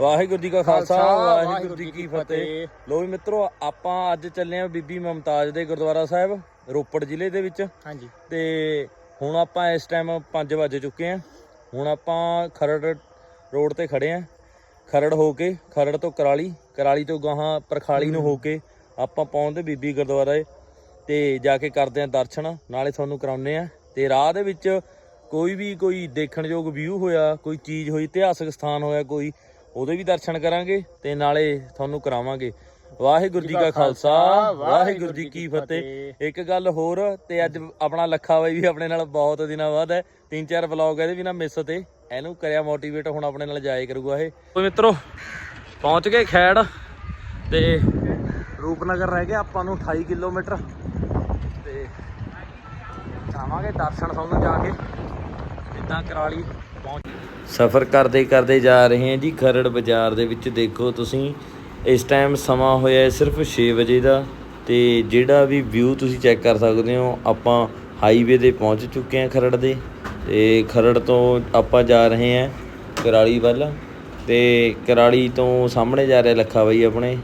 ਵਾਹਿਗੁਰੂ ਜੀ ਕਾ ਖਾਲਸਾ ਵਾਹਿਗੁਰੂ ਜੀ ਕੀ ਫਤਿਹ। ਲੋ ਵੀ ਮਿੱਤਰੋ ਆਪਾਂ ਅੱਜ ਚੱਲੇ ਆ ਬੀਬੀ ਮਮਤਾਜ ਦੇ ਗੁਰਦੁਆਰਾ ਸਾਹਿਬ ਰੋਪੜ ਜ਼ਿਲ੍ਹੇ ਦੇ ਵਿੱਚ। ਹਾਂਜੀ। ਤੇ ਹੁਣ ਆਪਾਂ ਇਸ ਟਾਈਮ 5 ਵਜ ਚੁੱਕੇ ਆ ਹੁਣ ਆਪਾਂ ਖਰੜ ਰੋਡ ਤੇ ਖੜੇ ਆ ਖਰੜ ਹੋ ਕੇ ਖਰੜ ਤੋਂ ਕਰਾਲੀ ਕਰਾਲੀ ਤੋਂ ਗਾਹਾਂ ਪ੍ਰਖਾਲੀ ਨੂੰ ਹੋ ਕੇ ਆਪਾਂ ਪਹੁੰਚਦੇ ਬੀਬੀ ਗੁਰਦੁਆਰੇ। ਤੇ ਜਾ ਕੇ ਕਰਦੇ ਆ ਦਰਸ਼ਨ ਨਾਲੇ ਤੁਹਾਨੂੰ ਕਰਾਉਨੇ ਆ ਤੇ ਰਾਹ ਦੇ ਵਿੱਚ ਕੋਈ ਵੀ ਕੋਈ ਦੇਖਣਯੋਗ ਵਿਊ ਹੋਇਆ ਕੋਈ ਚੀਜ਼ ਹੋਈ ਇਤਿਹਾਸਕ ਸਥਾਨ ਹੋਇਆ ਕੋਈ ਉਹਦੇ ਵੀ ਦਰਸ਼ਨ ਕਰਾਂਗੇ ਤੇ ਨਾਲੇ ਤੁਹਾਨੂੰ ਕਰਾਵਾਂਗੇ। ਵਾਹਿਗੁਰੂ ਜੀ ਕਾ ਖਾਲਸਾ ਵਾਹਿਗੁਰੂ ਜੀ ਕੀ ਫਤਿਹ। ਇੱਕ ਗੱਲ ਹੋਰ ਤੇ ਅੱਜ ਆਪਣਾ ਲੱਖਾ ਬਾਈ ਵੀ ਆਪਣੇ ਨਾਲ ਬਹੁਤ ਦਿਨਾਂ ਬਾਅਦ ਹੈ। ਤਿੰਨ ਚਾਰ ਵਲੌਗ ਇਹਦੇ ਵੀ ਨਾ ਮਿਸ ਤੇ। ਇਹਨੂੰ ਕਰਿਆ ਮੋਟੀਵੇਟ ਹੁਣ ਆਪਣੇ ਨਾਲ ਜਾਇਆ ਕਰੂਗਾ ਇਹ। ਓਏ ਮਿੱਤਰੋ ਪਹੁੰਚ ਗਏ ਖੈੜ। ਤੇ ਰੂਪਨਗਰ ਰਹਿ ਗਿਆ ਆਪਾਂ ਨੂੰ 28 ਕਿਲੋਮੀਟਰ। ਤੇ ਆਵਾਂਗੇ ਦਰਸ਼ਨ ਤੁਹਾਨੂੰ ਜਾ ਕੇ। ਜਿੱਦਾਂ ਕਰਾਲੀ ਸਫ਼ਰ ਕਰਦੇ ਕਰਦੇ ਜਾ ਰਹੇ ਹਾਂ ਜੀ ਖਰੜ ਬਾਜ਼ਾਰ ਦੇ ਵਿੱਚ। ਦੇਖੋ ਤੁਸੀਂ, ਇਸ ਟਾਈਮ ਸਮਾਂ ਹੋਇਆ ਹੈ ਸਿਰਫ 6 ਵਜੇ ਦਾ ਤੇ ਜਿਹੜਾ ਵੀ ਵਿਊ ਤੁਸੀਂ ਚੈੱਕ ਕਰ ਸਕਦੇ ਹੋ, ਆਪਾਂ ਹਾਈਵੇ ਤੇ ਪਹੁੰਚ ਚੁੱਕੇ ਹਾਂ ਖਰੜ ਦੇ ਤੇ ਖਰੜ ਤੋਂ ਆਪਾਂ ਜਾ ਰਹੇ ਹਾਂ ਕਰਾਲੀ ਵੱਲ ਤੇ ਕਰਾਲੀ ਤੋਂ ਸਾਹਮਣੇ ਜਾ ਰਿਹਾ ਲੱਖਾ ਬਾਈ ਆਪਣੇ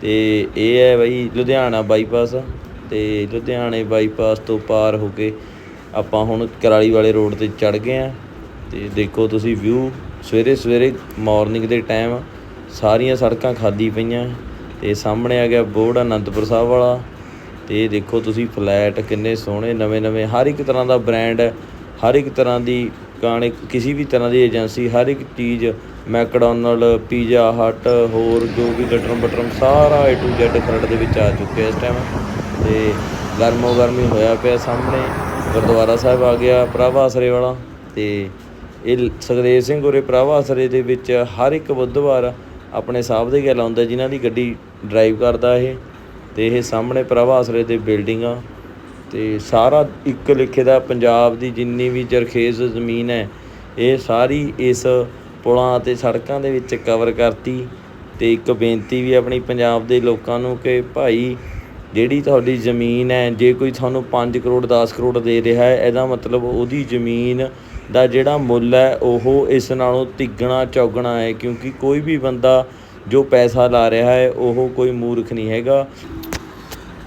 ਤੇ ਇਹ ਹੈ ਬਾਈ ਲੁਧਿਆਣਾ ਬਾਈਪਾਸ ਤੇ ਲੁਧਿਆਣੇ ਬਾਈਪਾਸ ਤੋਂ ਪਾਰ ਹੋ ਕੇ ਆਪਾਂ ਹੁਣ ਕਰਾਲੀ ਵਾਲੇ ਰੋਡ ਤੇ ਚੜ ਗਏ ਆ ਤੇ ਦੇਖੋ ਤੁਸੀਂ ਵਿਊ ਸਵੇਰੇ ਸਵੇਰੇ ਮਾਰਨਿੰਗ ਦੇ ਟਾਈਮ ਸਾਰੀਆਂ ਸੜਕਾਂ ਖਾਲੀ ਪਈਆਂ। ਤੇ ਸਾਹਮਣੇ ਆ ਗਿਆ ਬੋਰਡ ਅਨੰਦਪੁਰ ਸਾਹਿਬ ਵਾਲਾ। ਤੇ ਦੇਖੋ ਤੁਸੀਂ ਫਲੈਟ ਕਿੰਨੇ ਸੋਹਣੇ, ਨਵੇਂ ਨਵੇਂ, ਹਰ ਇੱਕ ਤਰ੍ਹਾਂ ਦਾ ਬ੍ਰਾਂਡ ਹਰ ਇੱਕ ਤਰ੍ਹਾਂ ਦੀ ਕਾਣੇ ਕਿਸੇ ਵੀ ਤਰ੍ਹਾਂ ਦੀ ਏਜੰਸੀ ਹਰ ਇੱਕ ਚੀਜ਼, ਮੈਕਡੋਨਲਡ, ਪੀਜ਼ਾ ਹਟ, ਹੋਰ ਜੋ ਵੀ ਗਟਰਮ ਬਟਰਮ ਸਾਰਾ A to Z ਖਰੜ ਦੇ ਵਿੱਚ ਆ ਚੁੱਕਿਆ ਇਸ ਟਾਈਮ ਤੇ ਗਰਮੋ ਗਰਮੀ ਹੋਇਆ ਪਿਆ ਸਾਹਮਣੇ। ਗੁਰਦੁਆਰਾ ਸਾਹਿਬ ਆ ਗਿਆ ਪ੍ਰਭਾ ਆਸਰੇ ਵਾਲਾ। ਤੇ ਇਹ ਸੁਖਦੇਵ ਸਿੰਘ ਉਰੇ ਪ੍ਰਭਾ ਆਸਰੇ ਦੇ ਵਿੱਚ ਹਰ ਇੱਕ ਬੁੱਧਵਾਰ ਆਪਣੇ ਸਾਹਿਬ ਦੇ ਗੱਲ ਆਉਂਦਾ, ਜਿਨ੍ਹਾਂ ਦੀ ਗੱਡੀ ਡਰਾਈਵ ਕਰਦਾ ਇਹ। ਤੇ ਇਹ ਸਾਹਮਣੇ ਪ੍ਰਭਾ ਆਸਰੇ ਦੇ ਬਿਲਡਿੰਗਾਂ ਤੇ ਸਾਰਾ ਇੱਕ ਲਿਖੇ ਦਾ ਪੰਜਾਬ ਦੀ ਜਿੰਨੀ ਵੀ ਜਰਖੇਜ਼ ਜ਼ਮੀਨ ਹੈ, ਇਹ ਸਾਰੀ ਇਸ ਪੁਲਾਂ ਅਤੇ ਸੜਕਾਂ ਦੇ ਵਿੱਚ ਕਵਰ ਕਰਤੀ। ਤੇ ਇੱਕ ਬੇਨਤੀ ਵੀ ਆਪਣੀ ਪੰਜਾਬ ਦੇ ਲੋਕਾਂ ਨੂੰ ਕਿ ਭਾਈ, ਜਿਹੜੀ ਤੁਹਾਡੀ ਜ਼ਮੀਨ ਹੈ, ਜੇ ਕੋਈ ਤੁਹਾਨੂੰ 5 ਕਰੋੜ 10 ਕਰੋੜ ਦੇ ਰਿਹਾ ਹੈ, ਇਹਦਾ ਮਤਲਬ ਉਹਦੀ ਜ਼ਮੀਨ ਦਾ ਜਿਹੜਾ ਮੁੱਲ ਹੈ, ਉਹ ਇਸ ਨਾਲੋਂ ਤਿੱਗਣਾ ਚੌਗਣਾ ਹੈ, ਕਿਉਂਕਿ ਕੋਈ ਵੀ ਬੰਦਾ ਜੋ ਪੈਸਾ ਲਾ ਰਿਹਾ ਹੈ, ਉਹ ਕੋਈ ਮੂਰਖ ਨਹੀਂ ਹੈਗਾ।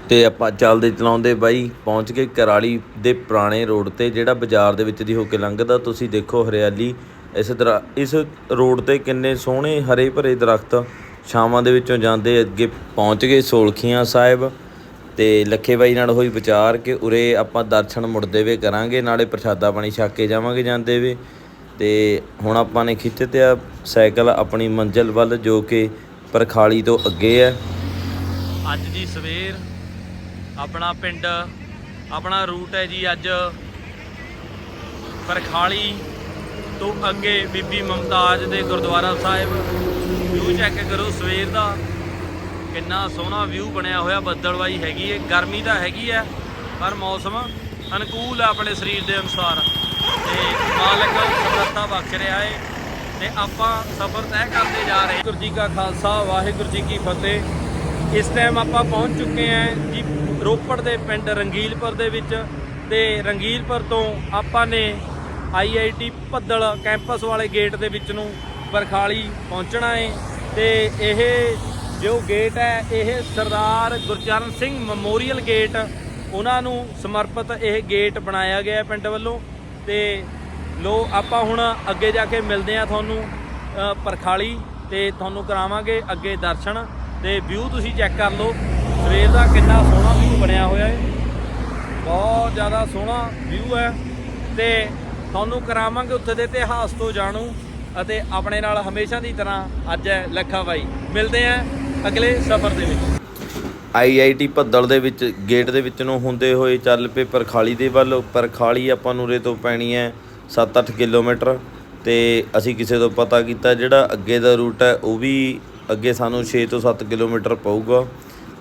ਤੇ ਆਪਾਂ ਚੱਲਦੇ ਚਲਾਉਂਦੇ ਬਾਈ, ਪਹੁੰਚ ਗਏ ਕਰਾਲੀ ਦੇ ਪੁਰਾਣੇ ਰੋਡ ਤੇ, ਜਿਹੜਾ ਬਾਜ਼ਾਰ ਦੇ ਵਿੱਚ ਦੀ ਹੋ ਕੇ ਲੰਘਦਾ। ਤੁਸੀਂ ਦੇਖੋ ਹਰਿਆਲੀ, ਇਸ ਤਰ੍ਹਾਂ ਇਸ ਰੋਡ ਤੇ ਕਿੰਨੇ ਸੋਹਣੇ ਹਰੇ ਭਰੇ ਦਰਖਤ, ਛਾਵਾਂ ਦੇ ਵਿੱਚੋਂ ਜਾਂਦੇ ਅੱਗੇ ਪਹੁੰਚ ਗਏ ਸੋਲਖੀਆਂ ਸਾਹਿਬ। ਤੇ ਲੱਖੇ ਬਾਈ ਨਾਲ ਹੋਈ ਵਿਚਾਰ ਕਿ ਉਰੇ ਆਪਾਂ ਦਰਸ਼ਨ ਮੁੜਦੇ ਵੇ ਕਰਾਂਗੇ, ਨਾਲੇ ਪ੍ਰਸ਼ਾਦਾ ਪਾਣੀ ਛਕ ਕੇ ਜਾਵਾਂਗੇ ਜਾਂਦੇ ਵੇ। ਤੇ ਹੁਣ ਆਪਾਂ ਨੇ ਖਿੱਚ ਤੇ ਆ ਸਾਈਕਲ ਆਪਣੀ ਮੰਜ਼ਿਲ ਵੱਲ ਜੋ ਕਿ ਪਰਖਾਲੀ ਤੋਂ ਅੱਗੇ ਹੈ ਅੱਜ ਦੀ ਸਵੇਰ ਆਪਣਾ ਪਿੰਡ, ਆਪਣਾ ਰੂਟ ਹੈ ਜੀ ਅੱਜ ਪਰਖਾਲੀ ਤੋਂ ਅੱਗੇ ਬੀਬੀ ਮਮਤਾਜ ਦੇ ਗੁਰਦੁਆਰਾ ਸਾਹਿਬ। ਵਿਊ ਚੈੱਕ ਕਰੋ ਸਵੇਰ ਦਾ। ਕਿੰਨਾ ਸੋਹਣਾ ਵਿਊ ਬਣਿਆ ਹੋਇਆ ਬੱਦਲਵਾਈ ਹੈਗੀ ਹੈ ਗਰਮੀ ਤਾਂ ਹੈਗੀ ਹੈ ਪਰ ਮੌਸਮ ਅਨੁਕੂਲ ਹੈ ਆਪਣੇ ਸਰੀਰ ਦੇ ਅਨੁਸਾਰ। ਤੇ ਮਾਲਕ ਸਮਰੱਥਾ ਬਖਸ਼ ਰਿਹਾ ਹੈ ਤੇ ਆਪਾਂ ਸਫ਼ਰ ਤੈਅ ਕਰਦੇ ਜਾ ਰਹੇ ਹਾਂ। ਗੁਰੂ ਜੀ ਕਾ ਖਾਲਸਾ, ਵਾਹਿਗੁਰੂ ਜੀ ਕੀ ਫਤਿਹ। ਇਸ ਟਾਈਮ ਆਪਾਂ ਪਹੁੰਚ ਚੁੱਕੇ ਹਾਂ ਜੀ ਰੋਪੜ ਦੇ ਪਿੰਡ ਰੰਗੀਲਪੁਰ ਦੇ ਵਿੱਚ, ਤੇ ਰੰਗੀਲਪੁਰ ਤੋਂ ਆਪਾਂ ਨੇ ਆਈਆਈਟੀ ਭੱਦਲ ਕੈਂਪਸ ਵਾਲੇ ਗੇਟ ਦੇ ਵਿੱਚ ਨੂੰ ਬਰਖਾਲੀ ਪਹੁੰਚਣਾ ਹੈ ਤੇ ਇਹ ਜੋ ਗੇਟ ਹੈ, ਇਹ ਸਰਦਾਰ ਗੁਰਚਰਨ ਸਿੰਘ ਮੈਮੋਰੀਅਲ ਗੇਟ, ਉਹਨਾਂ ਨੂੰ ਸਮਰਪਿਤ ਇਹ ਗੇਟ ਬਣਾਇਆ ਗਿਆ ਪਿੰਡ ਵੱਲੋਂ। ਤੇ ਲੋ, ਆਪਾਂ ਹੁਣ ਅੱਗੇ ਜਾ ਕੇ ਮਿਲਦੇ ਆ ਤੁਹਾਨੂੰ ਪਰਖਾਲੀ, ਤੇ ਤੁਹਾਨੂੰ ਕਰਾਵਾਂਗੇ ਅੱਗੇ ਦਰਸ਼ਨ। ਤੇ ਵਿਊ ਤੁਸੀਂ ਚੈੱਕ ਕਰ ਲਓ, ਸਵੇਰ ਦਾ ਕਿੰਨਾ ਸੋਹਣਾ ਵਿਊ ਬਣਿਆ ਹੋਇਆ ਹੈ। ਬਹੁਤ ਜ਼ਿਆਦਾ ਸੋਹਣਾ ਵਿਊ ਹੈ। ਤੇ ਤੁਹਾਨੂੰ ਕਰਾਵਾਂਗੇ ਉੱਥੇ ਦੇ ਇਤਿਹਾਸ ਤੋਂ ਜਾਣੂ, ਅਤੇ ਆਪਣੇ ਨਾਲ ਹਮੇਸ਼ਾ ਦੀ ਤਰ੍ਹਾਂ ਅੱਜ ਹੈ ਲੱਖਾ ਬਾਈ। ਮਿਲਦੇ ਆਂ ਅਗਲੇ ਸਫ਼ਰ ਦੇ ਵਿੱਚ। ਆਈਆਈਟੀ ਭੱਦਲ ਦੇ ਵਿੱਚ ਗੇਟ ਦੇ ਵਿੱਚ ਨੂੰ ਹੁੰਦੇ ਹੋਏ ਚੱਲ ਪਏ ਪਰਖਾਲੀ ਦੇ ਵੱਲ। ਪਰਖਾਲੀ ਆਪਾਂ ਨੂੰ ਉਰੇ ਤੋਂ ਪੈਣੀ ਹੈ 7-8 ਕਿਲੋਮੀਟਰ। ਤੇ ਅਸੀਂ ਕਿਸੇ ਤੋਂ ਪਤਾ ਕੀਤਾ ਜਿਹੜਾ ਅੱਗੇ ਦਾ ਰੂਟ ਹੈ ਉਹ ਵੀ ਅੱਗੇ ਸਾਨੂੰ 6 ਤੋਂ 7 ਕਿਲੋਮੀਟਰ ਪਊਗਾ।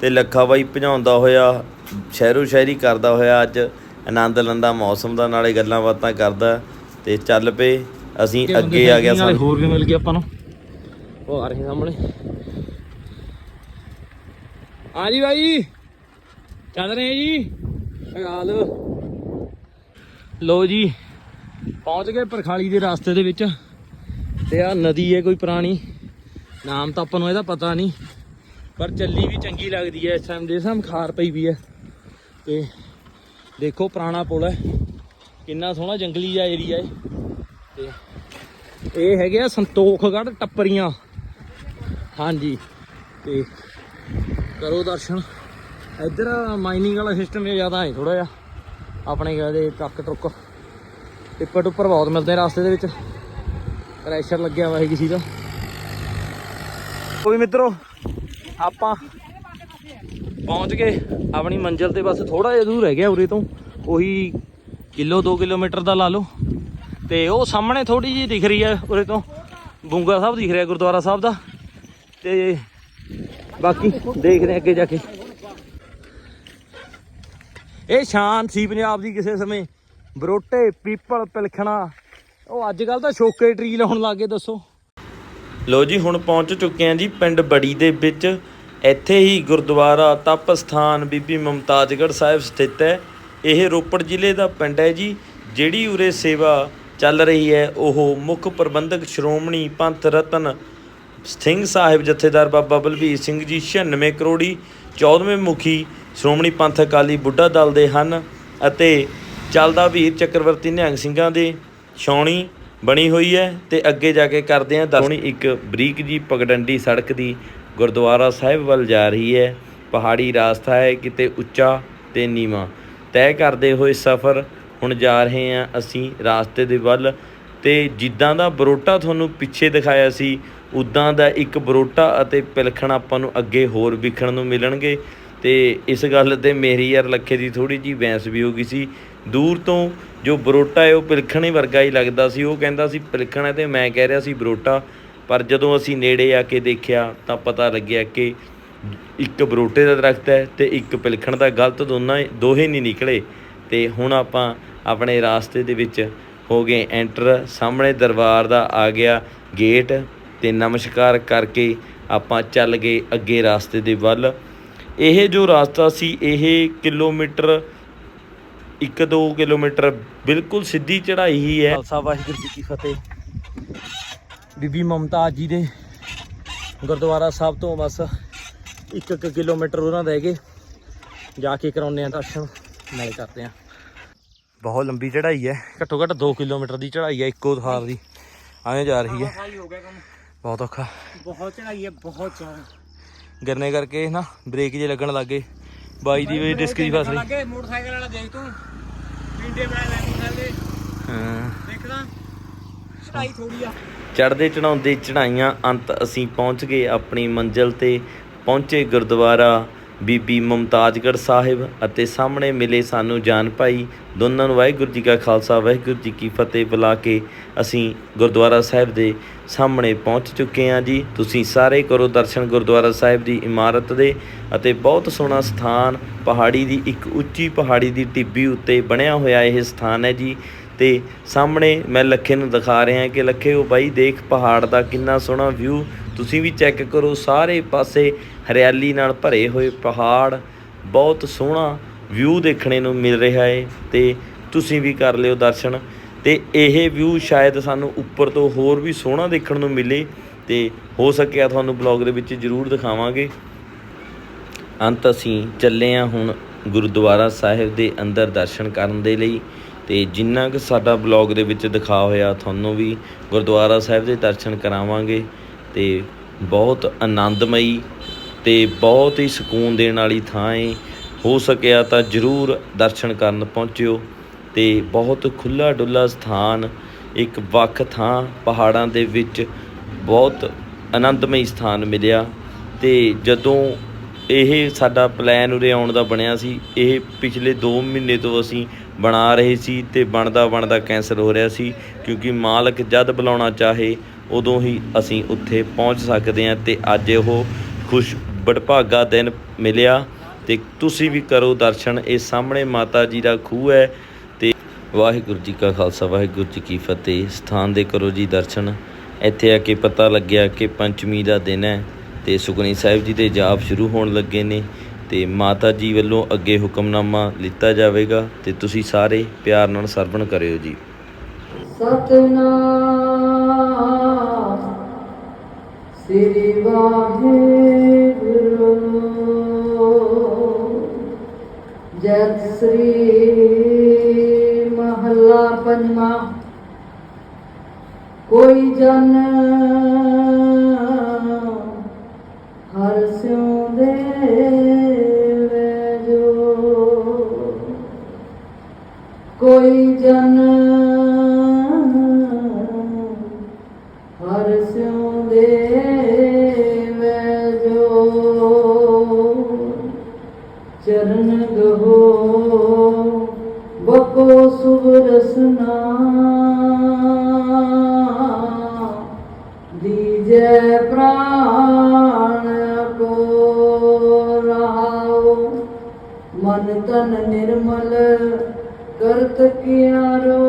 ਤੇ ਲੱਖਾ ਬਾਈ ਭਜਾਉਂਦਾ ਹੋਇਆ ਸ਼ਹਿਰੋ ਸ਼ਹਿਰੀ ਕਰਦਾ ਹੋਇਆ ਅੱਜ। ਆਨੰਦ ਲੰਦਾ ਮੌਸਮ ਦਾ ਨਾਲੇ ਗੱਲਾਂ ਬਾਤਾਂ ਕਰਦਾ। ਤੇ ਚੱਲ ਪਏ ਅਸੀਂ ਅੱਗੇ ਆ ਗਿਆ ਸਾਨੂੰ। ਹੋਰ ਵੀ ਮਿਲ ਗਿਆ ਆਪਾਂ ਨੂੰ? ਉਹ ਆ ਰਹੇ ਸਾਹਮਣੇ। ਹਾਂ ਜੀ ਭਾਈ ਚੱਲ ਰਹੇ ਜੀ। ਹਾਲ? ਲੋ ਜੀ ਪਹੁੰਚ ਗਏ ਪਰਖਾਲੀ ਦੇ ਰਸਤੇ ਦੇ ਵਿੱਚ। ਤੇ ਆ ਨਦੀ ਹੈ ਕੋਈ ਪੁਰਾਣੀ। ਨਾਮ ਤਾਂ ਆਪਾਂ ਨੂੰ ਇਹਦਾ ਪਤਾ ਨਹੀਂ। ਪਰ ਚੱਲੀ ਵੀ ਚੰਗੀ ਲੱਗਦੀ ਹੈ ਇਸ ਟਾਈਮ ਦੇ ਸਾਹਮ ਖਾਰ ਪਈ ਵੀ ਹੈ। ਤੇ ਦੇਖੋ ਪੁਰਾਣਾ ਪੁਲ ਹੈ। ਕਿੰਨਾ ਸੋਹਣਾ ਜੰਗਲੀ ਜਿਹਾ ਏਰੀਆ ਹੈ। ਤੇ ਇਹ ਹੈਗੇ ਆ ਸੰਤੋਖਗੜ੍ਹ ਟੱਪਰੀਆਂ। ਹਾਂਜੀ। ਤੇ ਕਰੋ ਦਰਸ਼ਨ। ਇੱਧਰ ਮਾਈਨਿੰਗ ਵਾਲਾ ਸਿਸਟਮ ਜ਼ਿਆਦਾ ਹੈ ਥੋੜਾ ਜਿਹਾ। ਆਪਣੇ ਕਹਿੰਦੇ ਟਰੱਕ ਟਰੁੱਕ ਟਿੱਪਰ ਟੁੱਪਰ ਬਹੁਤ ਮਿਲਦੇ ਰਸਤੇ ਦੇ ਵਿੱਚ। ਪ੍ਰੈਸ਼ਰ ਲੱਗਿਆ ਹੋਇਆ ਹੈ ਕਿਸੇ ਦਾ। ਕੋਈ ਮਿੱਤਰੋ, ਆਪਾਂ ਪਹੁੰਚ ਗਏ। ਆਪਣੀ ਮੰਜ਼ਿਲ ਤੇ ਬਸ ਥੋੜਾ ਜਿਹਾ ਦੂਰ ਰਹਿ ਗਿਆ ਉਰੇ ਤੋਂ। ਉਹੀ ਕਿਲੋ 2 ਕਿਲੋਮੀਟਰ ਦਾ ਲਾ ਲਓ। ਤੇ ਉਹ ਸਾਹਮਣੇ ਥੋੜੀ ਜਿਹੀ ਦਿਖ ਰਹੀ ਹੈ ਉਰੇ ਤੋਂ। ਬੁੰਗਾ ਸਾਹਿਬ ਦਿਖ ਰਿਹਾ, ਗੁਰਦੁਆਰਾ ਸਾਹਿਬ ਦਾ। ਤੇ ਬਾਕੀ ਦੇਖਦੇ ਹਾਂ ਅੱਗੇ ਜਾ ਕੇ। ਇਹ ਸ਼ਾਨ ਸੀ ਪੰਜਾਬ ਦੀ ਕਿਸੇ ਸਮੇਂ। ਬਰੋਟੇ, ਪੀਪਲ ਪਿਲਖਣਾ ਉਹ ਅੱਜ ਕੱਲ ਤਾਂ ਸ਼ੋਕੇ ਟਰੀ ਲਾਉਣ ਲੱਗੇ ਦੱਸੋ। ਲੋ ਜੀ, ਹੁਣ ਪਹੁੰਚ ਚੁੱਕੇ ਹਾਂ ਜੀ ਪਿੰਡ ਬੜੀ ਦੇ ਵਿੱਚ। ਇੱਥੇ ਹੀ ਗੁਰਦੁਆਰਾ ਤਪ ਸਥਾਨ ਬੀਬੀ ਮਮਤਾਜਗੜ੍ਹ ਸਾਹਿਬ ਸਥਿਤ ਹੈ। ਇਹ ਰੋਪੜ ਜ਼ਿਲ੍ਹੇ ਦਾ ਪਿੰਡ ਹੈ ਜੀ, ਜਿਹੜੀ ਉਰੇ ਸੇਵਾ ਚੱਲ ਰਹੀ ਹੈ, ਉਹ ਮੁੱਖ ਪ੍ਰਬੰਧਕ ਸ਼੍ਰੋਮਣੀ ਪੰਥ ਰਤਨ ਸਿੰਘ ਸਾਹਿਬ ਜਥੇਦਾਰ ਬਾਬਾ ਬਲਬੀਰ ਸਿੰਘ ਜੀ 96 ਕਰੋੜੀ 14ਵੇਂ ਮੁਖੀ ਸ਼੍ਰੋਮਣੀ ਪੰਥ ਅਕਾਲੀ ਬੁੱਢਾ ਦਲ ਦੇ ਹਨ ਅਤੇ ਚੱਲਦਾ ਵੀਰ ਚੱਕਰਵਰਤੀ ਨਿਹੰਗ ਸਿੰਘਾਂ ਦੇ ਛਾਉਣੀ ਬਣੀ ਹੋਈ ਹੈ ਤੇ ਅੱਗੇ ਜਾ ਕੇ ਕਰਦੇ ਹਾਂ ਦਰਸ਼ਨੀ। ਇੱਕ ਬਰੀਕ ਜੀ ਪਗਡੰਡੀ ਸੜਕ ਦੀ ਗੁਰਦੁਆਰਾ ਸਾਹਿਬ ਵੱਲ ਜਾ ਰਹੀ ਹੈ। ਪਹਾੜੀ ਰਾਸਤਾ ਹੈ, ਕਿਤੇ ਉੱਚਾ ਤੇ ਨੀਵਾਂ। ਤੈਅ ਕਰਦੇ ਹੋਏ ਸਫ਼ਰ ਹੁਣ ਜਾ ਰਹੇ ਹਾਂ ਅਸੀਂ। ਰਾਸਤੇ ਦੇ ਵੱਲ ਤੇ ਜਿੱਦਾਂ ਦਾ ਬਰੋਟਾ ਤੁਹਾਨੂੰ ਪਿੱਛੇ ਦਿਖਾਇਆ ਸੀ ਉਦਾਂ ਦਾ ਇੱਕ ਬਰੋਟਾ ਅਤੇ ਪਿਲਖਣ ਆਪਾਂ ਨੂੰ ਅੱਗੇ ਹੋਰ ਵਿਖਣ ਨੂੰ ਮਿਲਣਗੇ। ਤੇ ਇਸ ਗੱਲ ਤੇ ਮੇਰੀ ਯਾਰ ਲੱਖੇ ਦੀ ਥੋੜੀ ਜੀ ਬੈਂਸ ਵੀ ਹੋ ਗਈ ਸੀ। ਦੂਰ ਤੋਂ ਜੋ ਬਰੋਟਾ ਹੈ, ਉਹ ਪਿਲਖਣ ਹੀ ਵਰਗਾ ਹੀ ਲੱਗਦਾ ਸੀ। ਉਹ ਕਹਿੰਦਾ ਸੀ, ਪਿਲਖਣ ਹੈ ਤੇ ਮੈਂ ਕਹਿ ਰਿਹਾ ਸੀ ਬਰੋਟਾ। ਪਰ ਜਦੋਂ ਅਸੀਂ ਨੇੜੇ ਆ ਕੇ ਦੇਖਿਆ, ਤਾਂ ਪਤਾ ਲੱਗਿਆ ਕਿ ਇੱਕ ਬਰੋਟੇ ਦਾ ਦਰਖਤ ਹੈ ਤੇ ਇੱਕ ਪਿਲਖਣ ਦਾ। ਗਲਤ ਦੋਨਾਂ ਦੋਹੇ ਨਹੀਂ ਨਿਕਲੇ। ਤੇ ਹੁਣ ਆਪਾਂ ਆਪਣੇ ਰਾਸਤੇ ਦੇ ਵਿੱਚ ਹੋ ਗਏ। ਐਂਟਰ ਸਾਹਮਣੇ ਦਰਬਾਰ ਦਾ ਆ ਗਿਆ ਗੇਟ ਤੇ ਨਮਸਕਾਰ ਕਰਕੇ ਆਪਾਂ ਚੱਲ ਗਏ ਅੱਗੇ ਰਾਸਤੇ ਦੇ ਵੱਲ। ਇਹ ਜੋ ਰਾਸਤਾ ਸੀ, ਇਹ ਕਿਲੋਮੀਟਰ 1-2 ਕਿਲੋਮੀਟਰ ਬਿਲਕੁਲ ਸਿੱਧੀ ਚੜ੍ਹਾਈ ਹੀ ਹੈ। ਖਾਲਸਾ ਵਾਹਿਗੁਰੂ ਜੀ ਕੀ ਫਤਿਹ। ਬੀਬੀ ਮਮਤਾਜ ਜੀ ਦੇ ਗੁਰਦੁਆਰਾ ਸਾਹਿਬ ਤੋਂ ਬਸ 1-1 ਕਿਲੋਮੀਟਰ ਉਹਨਾਂ ਰਹਿ ਗਏ ਜਾ ਕੇ ਕਰਾਉਂਦੇ ਆ ਦਰਸ਼ਨ, ਨਾਲ ਕਰਦੇ ਆ ਬਹੁਤ ਲੰਬੀ ਚੜ੍ਹਾਈ ਹੈ। ਘੱਟੋ ਘੱਟ 2 ਕਿਲੋਮੀਟਰ ਦੀ ਚੜ੍ਹਾਈ ਹੈ, ਇੱਕੋ ਥਾਰ ਦੀ। ਐਂ ਜਾ ਰਹੀ ਹੈ। ਹੋ ਗਿਆ ਕੰਮ ਬਹੁਤ ਔਖਾ। ਬਹੁਤ ਚੜਾਈ ਹੈ ਬਹੁਤ ਜ਼ਿਆਦਾ ਗਿਰਨੇ ਕਰਕੇ ਨਾ ਬ੍ਰੇਕ ਜੇ ਲੱਗਣ ਲੱਗੇ ਬਾਈ ਦੀ ਵੀ ਡਿਸਕ ਦੀ ਫਸ ਲੱਗੇ ਮੋਟਰਸਾਈਕਲ ਵਾਲਾ ਦੇਖ ਤੂੰ। ਇੰਡੇ ਬਣਾ ਲੈ ਮੋਟਰਸਾਈਕਲ ਹਾਂ। ਦੇਖਦਾ ਚੜਾਈ ਥੋੜੀ ਆ। ਚੜਦੇ ਚੜਾਉਂਦੇ ਚੜਾਈਆਂ ਅੰਤ ਅਸੀਂ ਪਹੁੰਚ ਗਏ ਆਪਣੀ ਮੰਜ਼ਿਲ ਤੇ। ਪਹੁੰਚੇ ਗੁਰਦੁਆਰਾ ਬੀਬੀ ਮਮਤਾਜਗੜ੍ਹ ਸਾਹਿਬ ਅਤੇ ਸਾਹਮਣੇ ਮਿਲੇ ਸਾਨੂੰ ਜਾਨ ਭਾਈ ਦੋਨਾਂ ਨੂੰ ਵਾਹਿਗੁਰੂ ਜੀ ਕਾ ਖਾਲਸਾ, ਵਾਹਿਗੁਰੂ ਜੀ ਕੀ ਫਤਿਹ ਬੁਲਾ ਕੇ ਅਸੀਂ ਗੁਰਦੁਆਰਾ ਸਾਹਿਬ ਦੇ ਸਾਹਮਣੇ ਪਹੁੰਚ ਚੁੱਕੇ ਹਾਂ ਜੀ। ਤੁਸੀਂ ਸਾਰੇ ਕਰੋ ਦਰਸ਼ਨ ਗੁਰਦੁਆਰਾ ਸਾਹਿਬ ਦੀ ਇਮਾਰਤ ਦੇ ਅਤੇ ਬਹੁਤ ਸੋਹਣਾ ਸਥਾਨ, ਪਹਾੜੀ ਦੀ ਇੱਕ ਉੱਚੀ ਪਹਾੜੀ ਦੀ ਟਿੱਬੀ ਉੱਤੇ ਬਣਿਆ ਹੋਇਆ ਇਹ ਸਥਾਨ ਹੈ ਜੀ। ਤੇ ਸਾਹਮਣੇ ਮੈਂ ਲੱਖੇ ਨੂੰ ਦਿਖਾ ਰਿਹਾ ਕਿ ਲੱਖੇ ਉਹ ਬਾਈ ਦੇਖ ਪਹਾੜ ਦਾ ਕਿੰਨਾ ਸੋਹਣਾ ਵਿਊ ਤੁਸੀਂ ਵੀ ਚੈੱਕ ਕਰੋ ਸਾਰੇ ਪਾਸੇ ਹਰਿਆਲੀ ਨਾਲ ਭਰੇ ਹੋਏ ਪਹਾੜ, ਬਹੁਤ ਸੋਹਣਾ ਵਿਊ ਦੇਖਣੇ ਨੂੰ ਮਿਲ ਰਿਹਾ ਹੈ ਤੇ ਤੁਸੀਂ ਵੀ ਕਰ ਲਿਓ ਦਰਸ਼ਨ। ਤੇ ਇਹ ਵਿਊ ਸ਼ਾਇਦ ਸਾਨੂੰ ਉੱਪਰ ਤੋਂ ਹੋਰ ਵੀ ਸੋਹਣਾ ਦੇਖਣ ਨੂੰ ਮਿਲੇ ਤੇ ਹੋ ਸਕਿਆ ਤੁਹਾਨੂੰ ਬਲੌਗ ਦੇ ਵਿੱਚ ਜ਼ਰੂਰ ਦਿਖਾਵਾਂਗੇ। ਅੰਤ ਅਸੀਂ ਚੱਲੇ ਹਾਂ ਹੁਣ ਗੁਰਦੁਆਰਾ ਸਾਹਿਬ ਦੇ ਅੰਦਰ ਦਰਸ਼ਨ ਕਰਨ ਦੇ ਲਈ ਤੇ ਜਿੰਨਾ ਕੁ ਸਾਡਾ ਬਲੌਗ ਦੇ ਵਿੱਚ ਦਿਖਾ ਹੋਇਆ ਤੁਹਾਨੂੰ ਵੀ ਗੁਰਦੁਆਰਾ ਸਾਹਿਬ ਦੇ ਦਰਸ਼ਨ ਕਰਾਵਾਂਗੇ ਤੇ ਬਹੁਤ ਆਨੰਦਮਈ ਤੇ ਬਹੁਤ ਹੀ ਸਕੂਨ ਦੇਣ ਵਾਲੀ ਥਾਂ ਹੈ ਹੋ ਸਕਿਆ ਤਾਂ ਜ਼ਰੂਰ ਦਰਸ਼ਨ ਕਰਨ ਪਹੁੰਚਿਓ ਤੇ ਬਹੁਤ ਖੁੱਲਾ ਡੁੱਲਾ ਸਥਾਨ, ਇੱਕ ਵੱਖ ਥਾਂ, ਪਹਾੜਾਂ ਦੇ ਵਿੱਚ ਬਹੁਤ ਆਨੰਦਮਈ ਸਥਾਨ ਮਿਲਿਆ ਤੇ ਜਦੋਂ ਇਹ ਸਾਡਾ ਪਲਾਨ ਉਰੇ ਆਉਣ ਦਾ ਬਣਿਆ ਸੀ, ਇਹ ਪਿਛਲੇ 2 ਮਹੀਨੇ ਤੋਂ ਅਸੀਂ ਬਣਾ ਰਹੇ ਸੀ ਤੇ ਬਣਦਾ ਬਣਦਾ ਕੈਂਸਲ ਹੋ ਰਿਹਾ ਸੀ ਕਿਉਂਕਿ ਮਾਲਕ ਜਦ ਬੁਲਾਉਣਾ ਚਾਹੇ, ਉਦੋਂ ਹੀ ਅਸੀਂ ਉੱਥੇ ਪਹੁੰਚ ਸਕਦੇ ਹਾਂ ਤੇ ਅੱਜ ਉਹ ਖੁਸ਼ ਬੜਭਾਗਾ ਦਿਨ ਮਿਲਿਆ ਤੇ ਤੁਸੀਂ ਵੀ ਕਰੋ ਦਰਸ਼ਨ। ਇਹ ਸਾਹਮਣੇ ਮਾਤਾ ਜੀ ਦਾ ਖੂਹ ਹੈ ਤੇ ਵਾਹਿਗੁਰੂ ਜੀ ਕਾ ਖਾਲਸਾ, ਵਾਹਿਗੁਰੂ ਜੀ ਕੀ ਫਤਿਹ। ਸਥਾਨ ਦੇ ਕਰੋ ਜੀ ਦਰਸ਼ਨ। ਇੱਥੇ ਆ ਕੇ ਪਤਾ ਲੱਗਿਆ ਕਿ ਪੰਚਮੀ ਦਾ ਦਿਨ ਹੈ ਤੇ ਸੁਖਨੀ ਸਾਹਿਬ ਜੀ ਦੇ ਜਾਪ ਸ਼ੁਰੂ ਹੋਣ ਲੱਗੇ ਨੇ ਤੇ ਮਾਤਾ ਜੀ ਵੱਲੋਂ ਅੱਗੇ ਹੁਕਮਨਾਮਾ ਲਿੱਤਾ ਜਾਵੇਗਾ ਤੇ ਤੁਸੀਂ ਸਾਰੇ ਪਿਆਰ ਨਾਲ ਸਰਵਣ ਕਰਿਓ ਜੀ। ਸਤਨਾਮ ਸ੍ਰੀ ਵਾਹਿਗੁਰੂ ਜਤ ਸ੍ਰੀ ਮਹੱਲਾ ਪੰਜਵਾਂ ਕੋਈ ਜਨ ਹਰ ਸਿਉ ਦੇਵੇ ਜੋ। ਕੋਈ ਜਨ ਰਸਨਾ ਦੀਜੈ ਪ੍ਰਾਣ ਕੋ ਰਹਾਉ। ਮਨ ਤਨ ਨਿਰਮਲ ਕਰਤ ਕਿਆਰੋ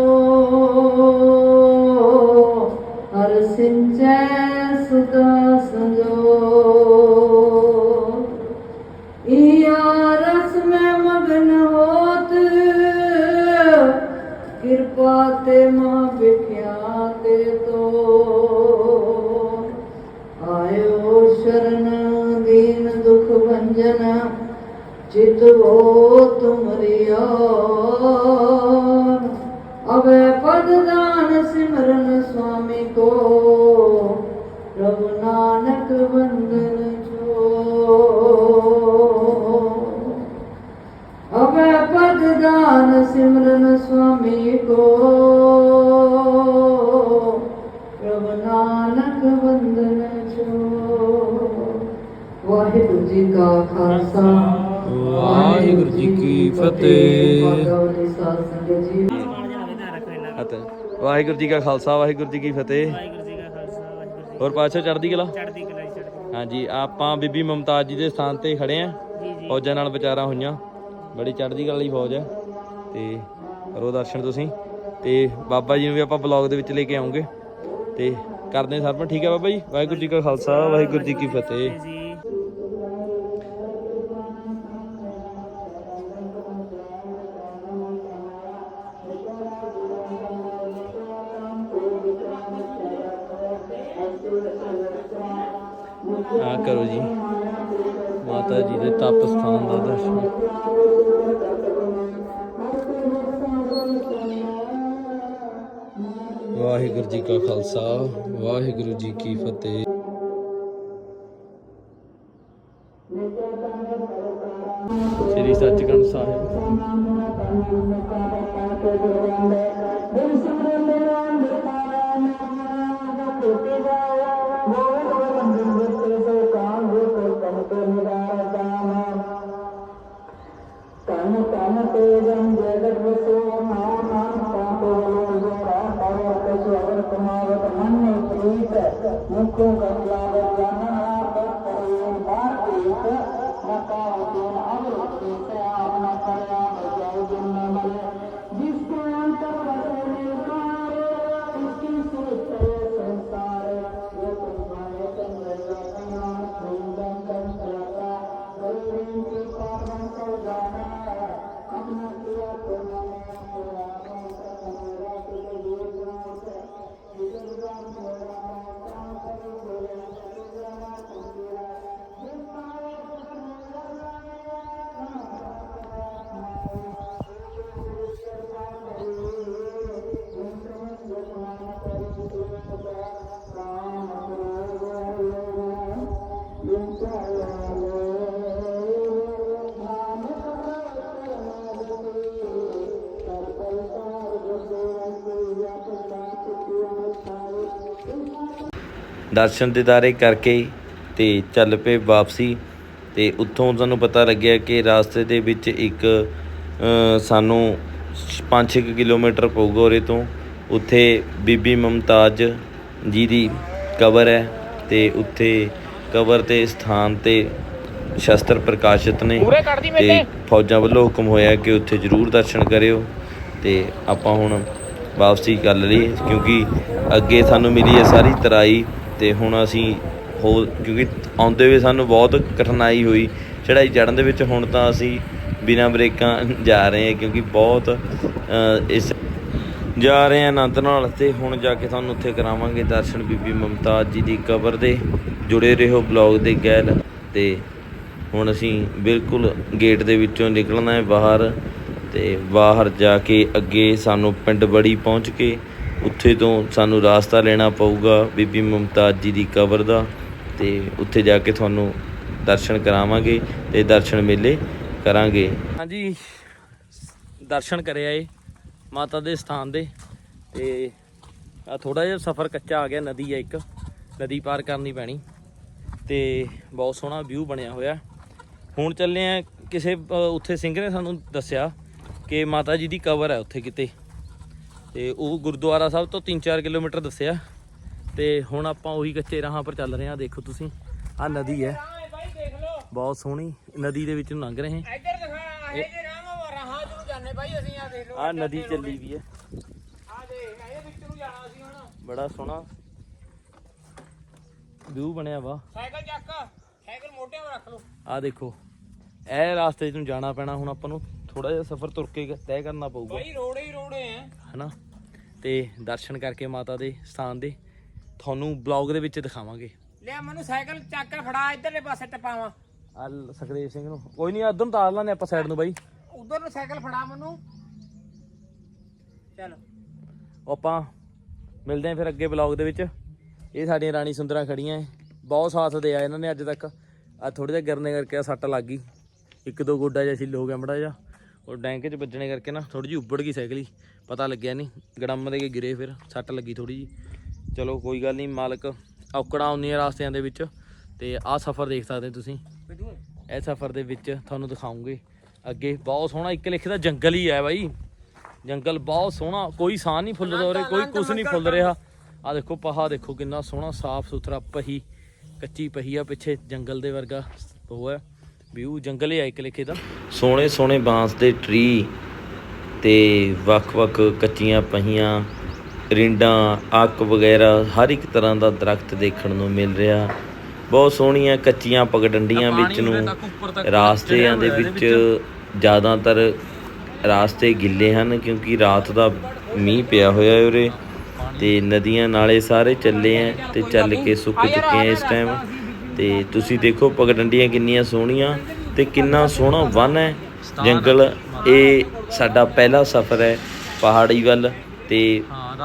ਵਾਹਿਗੁਰੂ ਜੀ ਕਾ ਖਾਲਸਾ ਵਾਹਿਗੁਰੂ ਜੀ ਕੀ ਫਤਿਹ। ਵਾਹਿਗੁਰੂ ਜੀ ਕਾ ਖਾਲਸਾ ਵਾਹਿਗੁਰੂ ਜੀ ਕੀ ਫਤਿਹ। ਹੋਰ ਪਾਤਸ਼ਾਹ ਚੜ੍ਹਦੀ ਕਲਾ? ਹਾਂਜੀ ਆਪਾਂ ਬੀਬੀ ਮਮਤਾਜ ਜੀ ਦੇ ਸਥਾਨ ਤੇ ਖੜੇ ਆਂ। ਜੀ ਜੀ। ਫੌਜਾਂ ਨਾਲ ਵਿਚਾਰਾਂ ਹੋਈਆਂ। ਬੜੀ ਚੜ੍ਹਦੀ ਕਲਾ ਦੀ ਫੌਜ ਹੈ। ਤੇ ਕਰੋ ਦਰਸ਼ਨ ਤੁਸੀਂ। ਤੇ ਬਾਬਾ ਜੀ ਨੂੰ ਵੀ ਆਪਾਂ ਬਲੌਗ ਦੇ ਵਿੱਚ ਲੈ ਕੇ ਆਉਂਗੇ। ਤੇ ਕਰਦੇ ਹਾਂ ਸਰਪੰਚ ਠੀਕ ਹੈ ਬਾਬਾ ਜੀ? ਵਾਹਿਗੁਰੂ ਜੀ ਕਾ ਖਾਲਸਾ ਵਾਹਿਗੁਰੂ ਜੀ ਕੀ ਫਤਿਹ। ਆ ਕਰੋ ਜੀ। ਮਾਤਾ ਜੀ ਦੇ ਤਪ ਸਥਾਨ ਦਾ ਦਰਸ਼ਨ। ਵਾਹਿਗੁਰੂ ਜੀ ਕਾ ਖਾਲਸਾ, ਵਾਹਿਗੁਰੂ ਜੀ ਕੀ ਫਤਿਹ। ਮਕਾਉ ਤੇਨ ਅਵਰ ਤੇ ਆਪਨਾ ਦਰਸ਼ਨ ਦਿਦਾਰੇ ਕਰਕੇ ਤੇ ਚੱਲ ਪਏ ਵਾਪਸੀ ਤੇ ਉੱਥੋਂ ਸਾਨੂੰ ਪਤਾ ਲੱਗਿਆ ਕਿ ਰਾਸਤੇ ਦੇ ਵਿੱਚ ਇੱਕ ਸਾਨੂੰ 5-6 ਕਿਲੋਮੀਟਰ ਪਊਗਾ ਉਰੇ ਤੋਂ। ਉੱਥੇ ਬੀਬੀ ਮਮਤਾਜ ਜੀ ਦੀ ਕਬਰ ਹੈ ਤੇ ਉੱਥੇ ਕਬਰ ਤੇ ਸਥਾਨ ਤੇ ਸ਼ਸਤਰ ਪ੍ਰਕਾਸ਼ਿਤ ਨੇ ਤੇ ਫੌਜਾਂ ਵੱਲੋਂ ਹੁਕਮ ਹੋਇਆ ਕਿ ਉੱਥੇ ਜ਼ਰੂਰ ਦਰਸ਼ਨ ਕਰਿਓ ਤੇ ਆਪਾਂ ਹੁਣ ਵਾਪਸੀ ਕਰ ਲਈ ਕਿਉਂਕਿ ਅੱਗੇ ਸਾਨੂੰ ਮਿਲੀ ਹੈ ਸਾਰੀ ਤਰਾਈ ਤੇ ਹੁਣ ਅਸੀਂ ਹੋ, ਕਿਉਂਕਿ ਆਉਂਦੇ ਹੋਏ ਸਾਨੂੰ ਬਹੁਤ ਕਠਿਨਾਈ ਹੋਈ। ਚੜਾਈ ਚੜਨ ਦੇ ਵਿੱਚ ਹੁਣ ਤਾਂ ਅਸੀਂ ਬਿਨਾਂ ਬ੍ਰੇਕਾਂ ਜਾ ਰਹੇ ਹਾਂ, ਕਿਉਂਕਿ ਬਹੁਤ ਇਸ ਜਾ ਰਹੇ ਹਾਂ ਅਨੰਦ ਨਾਲ ਤੇ ਹੁਣ ਜਾ ਕੇ ਤੁਹਾਨੂੰ ਉੱਥੇ ਕਰਾਵਾਂਗੇ ਦਰਸ਼ਨ ਬੀਬੀ ਮਮਤਾਜ ਜੀ ਦੀ ਕਬਰ ਦੇ, ਜੁੜੇ ਰਹੋ ਬਲੌਗ ਦੇ ਗੈਲ ਤੇ ਹੁਣ ਅਸੀਂ ਬਿਲਕੁਲ ਗੇਟ ਦੇ ਵਿੱਚੋਂ ਨਿਕਲਣਾ ਹੈ ਬਾਹਰ ਤੇ ਬਾਹਰ ਜਾ ਕੇ ਅੱਗੇ ਸਾਨੂੰ ਪਿੰਡ ਬੜੀ ਪਹੁੰਚ ਕੇ ਉੱਥੇ ਤੋਂ ਸਾਨੂੰ ਰਾਸਤਾ ਲੈਣਾ ਪਊਗਾ ਬੀਬੀ ਮੁਮਤਾਜ਼ ਜੀ ਦੀ ਕਬਰ ਦਾ ਤੇ ਉੱਥੇ ਜਾ ਕੇ ਤੁਹਾਨੂੰ ਦਰਸ਼ਨ ਕਰਾਵਾਂਗੇ ਤੇ ਦਰਸ਼ਨ ਮੇਲੇ ਕਰਾਂਗੇ। ਹਾਂਜੀ, ਦਰਸ਼ਨ ਕਰਿਆ ਏ ਮਾਤਾ ਦੇ ਸਥਾਨ ਦੇ ਤੇ ਆ ਥੋੜਾ ਜਿਹਾ ਸਫ਼ਰ ਕੱਚਾ ਆ ਗਿਆ, ਨਦੀ ਆ ਇੱਕ, ਨਦੀ ਪਾਰ ਕਰਨੀ ਪੈਣੀ ਤੇ ਬਹੁਤ ਸੋਹਣਾ ਵਿਊ ਬਣਿਆ ਹੋਇਆ। ਹੁਣ ਚੱਲੇ ਆ ਕਿਸੇ ਉੱਥੇ ਸਿੰਘ ਨੇ ਸਾਨੂੰ ਦੱਸਿਆ ਕਿ ਮਾਤਾ ਜੀ ਦੀ ਕਬਰ ਹੈ ਉੱਥੇ ਕਿਤੇ। ਤੇ ਉਹ ਗੁਰਦੁਆਰਾ ਸਾਹਿਬ ਤੋਂ 3-4 ਕਿਲੋਮੀਟਰ ਦੱਸਿਆ। ਤੇ ਹੁਣ ਆਪਾਂ ਉਹੀ ਕੱਚੇ ਰਾਹਾਂ ਪਰ ਚੱਲ ਰਹੇ ਹਾਂ ਦੇਖੋ ਤੁਸੀਂ। ਆ ਨਦੀ ਹੈ। ਬਹੁਤ ਸੋਹਣੀ। ਨਦੀ ਦੇ ਵਿੱਚ ਲੰਘ ਰਹੇ ਹਾਂ। ਇੱਧਰ ਦਿਖਾ ਇਹ ਜੇ ਰਾਮ ਰਹਾ ਨੂੰ ਜਾਣੇ ਬਾਈ ਅਸੀਂ ਆ ਦੇਖ ਲਓ। ਆ ਨਦੀ ਚੱਲੀ ਵੀ ਹੈ। ਆ ਦੇਖ ਇਹਦੇ ਵਿੱਚ ਨੂੰ ਜਾਣਾ ਅਸੀਂ ਹੁਣ। ਬੜਾ ਸੋਹਣਾ ਵਿਊ ਬਣਿਆ ਵਾ। ਸਾਈਕਲ ਚੱਕ ਸਾਈਕਲ ਮੋਢਿਆਂ 'ਤੇ ਰੱਖ ਲਓ। ਆ ਦੇਖੋ ਇਹ ਰਾਸਤੇ 'ਚ ਨੂੰ ਜਾਣਾ ਪੈਣਾ ਹੁਣ ਆਪਾਂ ਨੂੰ ਥੋੜਾ ਜਿਹਾ ਸਫ਼ਰ ਤੁਰ ਕੇ ਤੈਅ ਕਰਨਾ ਪਊਗਾ। ਬਾਈ ਰੋੜੇ ਹੀ ਰੋੜੇ ਆ। ਹਨਾ? ਤੇ ਦਰਸ਼ਨ ਕਰਕੇ ਮਾਤਾ ਦੇ ਸਥਾਨ ਦੇ ਤੁਹਾਨੂੰ ਬਲੌਗ ਦੇ ਵਿੱਚ ਦਿਖਾਵਾਂਗੇ। ਲੈ ਮੈਨੂੰ ਸਾਈਕਲ ਚੱਕ ਕੇ ਫੜਾ ਇੱਧਰਲੇ ਪਾਸੇ ਟਪਾਵਾਂ। ਆ ਸੁਖਦੇਵ ਸਿੰਘ ਨੂੰ। ਕੋਈ ਨਹੀਂ ਉਧਰ ਨੂੰ ਤਾਰ ਲਾਂਗੇ ਆਪਾਂ ਸਾਈਡ ਨੂੰ ਬਾਈ। ਉਧਰ ਨੂੰ ਸਾਈਕਲ ਫੜਾ ਮੈਨੂੰ। ਚੱਲ। ਆਪਾਂ ਮਿਲਦੇ ਆਂ ਫਿਰ ਅੱਗੇ ਬਲੌਗ ਦੇ ਵਿੱਚ। ਇਹ ਸਾਡੀਆਂ ਰਾਣੀ ਸੁੰਦਰਾਂ ਖੜੀਆਂ ਏ ਬਹੁਤ ਸਾਥ ਦਿਆ ਇਹਨਾਂ ਨੇ ਅੱਜ ਤੱਕ। ਆ ਥੋੜੇ ਜਿਹਾ ਗਿਰਨੇ ਕਰਕੇ ਆ ਸੱਟ ਲੱਗ ਗਈ। ਇੱਕ ਦੋ ਗੋਡਾ ਜਿਹਾ ਛਿੱਲ ਹੋ ਗਿਆ ਮੜਾ ਜਿਹਾ। ਉਹ ਡੈਂਕ 'ਚ ਵੱਜਣੇ ਕਰਕੇ ਨਾ ਥੋੜੀ ਜਿਹੀ ਉੱਬੜ ਗਈ ਸਾਈਕਲ ਹੀ। ਪਤਾ ਲੱਗਿਆ ਨਹੀਂ ਗੜੰਮ ਦੇ ਕੇ ਗਿਰੇ ਫਿਰ ਸੱਟ ਲੱਗੀ ਥੋੜੀ ਜੀ ਚਲੋ ਕੋਈ ਗੱਲ ਨਹੀਂ ਮਾਲਕ ਔਕੜਾਂ ਆਉਂਦੀਆਂ ਰਾਸਤਿਆਂ ਦੇ ਵਿੱਚ ਤੇ ਆਹ ਸਫ਼ਰ ਦੇਖ ਸਕਦੇ ਤੁਸੀਂ। ਇਹ ਸਫ਼ਰ ਦੇ ਵਿੱਚ ਤੁਹਾਨੂੰ ਦਿਖਾਉਂਗੇ। ਅੱਗੇ ਬਹੁਤ ਸੋਹਣਾ ਇੱਕ ਲਿਖੇ ਦਾ ਜੰਗਲ ਹੀ ਹੈ ਬਾਈ। ਜੰਗਲ ਬਹੁਤ ਸੋਹਣਾ ਕੋਈ ਸਾਹ ਨਹੀਂ ਫੁੱਲਦਾ ਉਰੇ ਕੋਈ ਕੁਝ ਨਹੀਂ ਫੁੱਲ ਰਿਹਾ। ਆ ਦੇਖੋ ਪਹਾ ਦੇਖੋ ਕਿੰਨਾ ਸੋਹਣਾ ਸਾਫ਼ ਸੁਥਰਾ ਪਹੀ ਕੱਚੀ ਪਹੀ ਆ ਪਿੱਛੇ ਜੰਗਲ ਦੇ ਵਰਗਾ ਉਹ ਹੈ। ਵਿਊ ਜੰਗਲ ਹੀ ਆ ਇੱਕ ਲਿਖੇ ਦਾ। ਸੋਹਣੇ ਸੋਹਣੇ ਬਾਂਸ ਦੇ ਟਰੀ ਤੇ ਵੱਖ-ਵੱਖ ਕੱਚੀਆਂ ਪਹੀਆਂ ਰਿੰਡਾਂ ਅੱਕ ਵਗੈਰਾ ਹਰ ਇੱਕ ਤਰ੍ਹਾਂ ਦਾ ਦਰਖਤ ਦੇਖਣ ਨੂੰ ਮਿਲ ਰਿਹਾ। ਬਹੁਤ ਸੋਹਣੀਆਂ ਕੱਚੀਆਂ ਪਗਡੰਡੀਆਂ ਵਿੱਚ ਨੂੰ ਰਾਸਤਿਆਂ ਦੇ ਵਿੱਚ ਜ਼ਿਆਦਾਤਰ ਰਾਸਤੇ ਗਿੱਲੇ ਹਨ ਕਿਉਂਕਿ ਰਾਤ ਦਾ ਮੀਂਹ ਪਿਆ ਹੋਇਆ ਹੈ ਉਰੇ। ਤੇ ਨਦੀਆਂ ਨਾਲੇ ਸਾਰੇ ਚੱਲੇ ਆ ਤੇ ਚੱਲ ਕੇ ਸੁੱਕ ਚੁੱਕੇ ਆ ਇਸ ਟਾਈਮ ਤੇ ਤੁਸੀਂ ਦੇਖੋ ਪਗਡੰਡੀਆਂ ਕਿੰਨੀਆਂ ਸੋਹਣੀਆਂ ਤੇ ਕਿੰਨਾ ਸੋਹਣਾ ਵਨ ਹੈ। ਜੰਗਲ ਇਹ ਸਾਡਾ ਪਹਿਲਾ ਸਫ਼ਰ ਹੈ ਪਹਾੜੀ ਵੱਲ ਤੇ